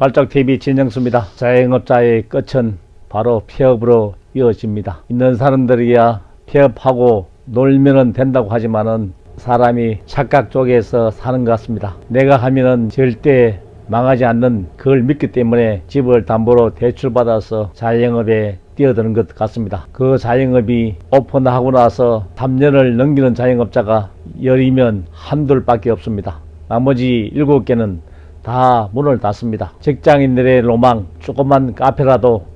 발작TV 진정수입니다. 자영업자의 끝은 바로 폐업으로 이어집니다. 있는 사람들이야 폐업하고 놀면은 된다고 하지만은 사람이 착각 쪽에서 사는 것 같습니다. 내가 하면은 절대 망하지 않는 그걸 믿기 때문에 집을 담보로 대출받아서 자영업에 뛰어드는 것 같습니다. 그 자영업이 오픈하고 나서 3년을 넘기는 자영업자가 열이면 한둘밖에 없습니다. 나머지 7개는 다 문을 닫습니다. 직장인들의 로망, 조그만 카페라도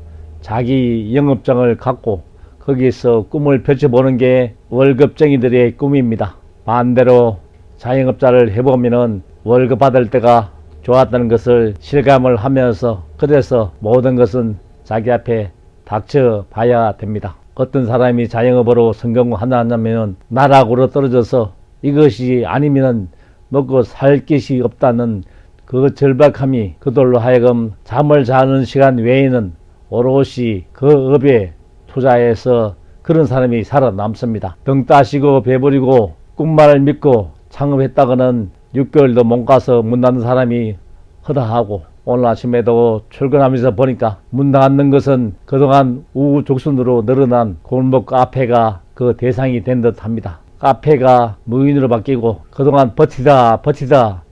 자기 영업장을 갖고 거기서 꿈을 펼쳐보는 게 월급쟁이들의 꿈입니다. 반대로 자영업자를 해보면은 월급 받을 때가 좋았다는 것을 실감을 하면서 그래서 모든 것은 자기 앞에 닥쳐 봐야 됩니다. 어떤 사람이 자영업으로 성공하냐면 나락으로 떨어져서 이것이 아니면은 먹고 살 것이 없다는 그 절박함이 그들로 하여금 잠을 자는 시간 외에는 오롯이 그 업에 투자해서 그런 사람이 살아남습니다. 등 따시고 배부리고 꿈만을 믿고 창업했다가는 6개월도 못 가서 문 닫는 사람이 허다하고 오늘 아침에도 출근하면서 보니까 문 닫는 것은 그동안 우후죽순으로 늘어난 골목 카페가 그 대상이 된 듯 합니다. 카페가 무인으로 바뀌고 그동안 버티다 버티다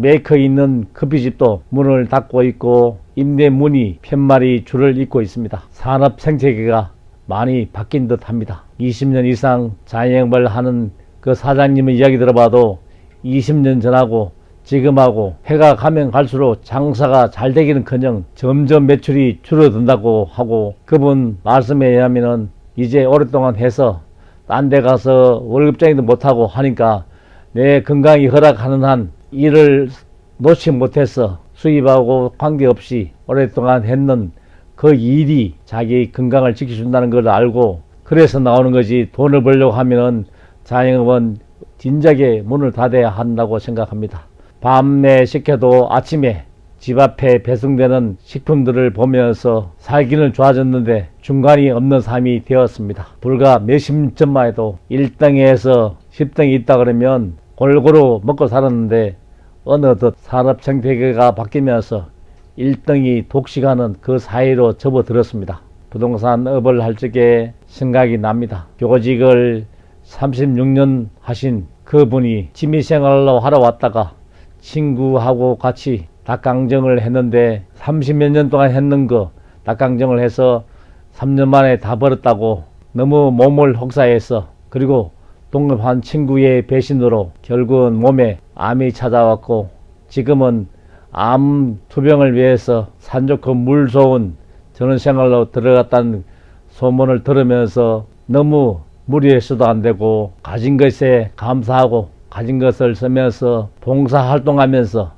메이커 있는 커피집도 문을 닫고 있고 임대문이 편말이 줄을 잇고 있습니다. 산업 생태계가 많이 바뀐 듯 합니다. 20년 이상 자영업을 하는 그 사장님의 이야기 들어봐도 20년 전하고 지금하고 해가 가면 갈수록 장사가 잘 되기는 커녕 점점 매출이 줄어든다고 하고 그분 말씀에 의하면은 이제 오랫동안 해서 딴 데 가서 월급쟁이도 못하고 하니까 내 건강이 허락하는 한 일을 놓지 못해서 수입하고 관계없이 오랫동안 했는 그 일이 자기 건강을 지켜준다는 걸 알고 그래서 나오는 거지 돈을 벌려고 하면은 자영업은 진작에 문을 닫아야 한다고 생각합니다. 밤에 시켜도 아침에 집 앞에 배송되는 식품들을 보면서 살기는 좋아졌는데 중간이 없는 삶이 되었습니다. 불과 몇십 년 전만 해도 1등에서 10등이 있다 그러면 골고루 먹고 살았는데 어느덧 산업 생태계가 바뀌면서 1등이 독식하는 그 사이로 접어들었습니다. 부동산 업을 할 적에 생각이 납니다. 교직을 36년 하신 그분이 취미생활로 하러 왔다가 친구하고 같이 닭강정을 했는데 30몇 년 동안 했는 거 닭강정을 해서 3년 만에 다 버렸다고 너무 몸을 혹사해서 그리고 동업한 친구의 배신으로 결국은 몸에 암이 찾아왔고 지금은 암 투병을 위해서 산 좋고 물 좋은 저런 생활로 들어갔다는 소문을 들으면서 너무 무리해서도 안 되고 가진 것에 감사하고 가진 것을 쓰면서 봉사 활동하면서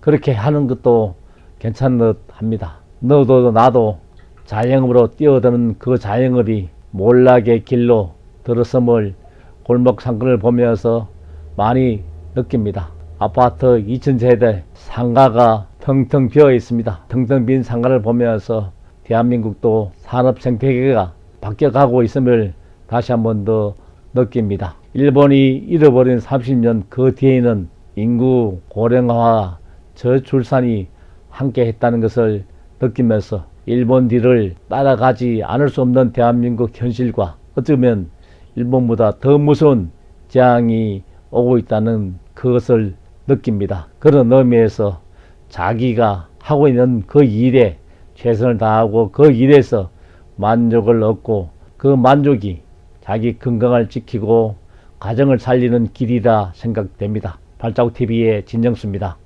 그렇게 하는 것도 괜찮은 듯 합니다. 너도 나도 자영업으로 뛰어드는 그 자영업이 몰락의 길로 들어섬을 골목 상권을 보면서 많이 느낍니다. 아파트 2000세대 상가가 텅텅 비어 있습니다. 텅텅 빈 상가를 보면서 대한민국도 산업 생태계가 바뀌어가고 있음을 다시 한 번 더 느낍니다. 일본이 잃어버린 30년 그 뒤에는 인구 고령화와 저출산이 함께 했다는 것을 느끼면서 일본 뒤를 따라가지 않을 수 없는 대한민국 현실과 어쩌면 일본보다 더 무서운 재앙이 오고 있다는 그것을 느낍니다. 그런 의미에서 자기가 하고 있는 그 일에 최선을 다하고 그 일에서 만족을 얻고 그 만족이 자기 건강을 지키고 가정을 살리는 길이라 생각됩니다. 발자국 TV의 진정수입니다.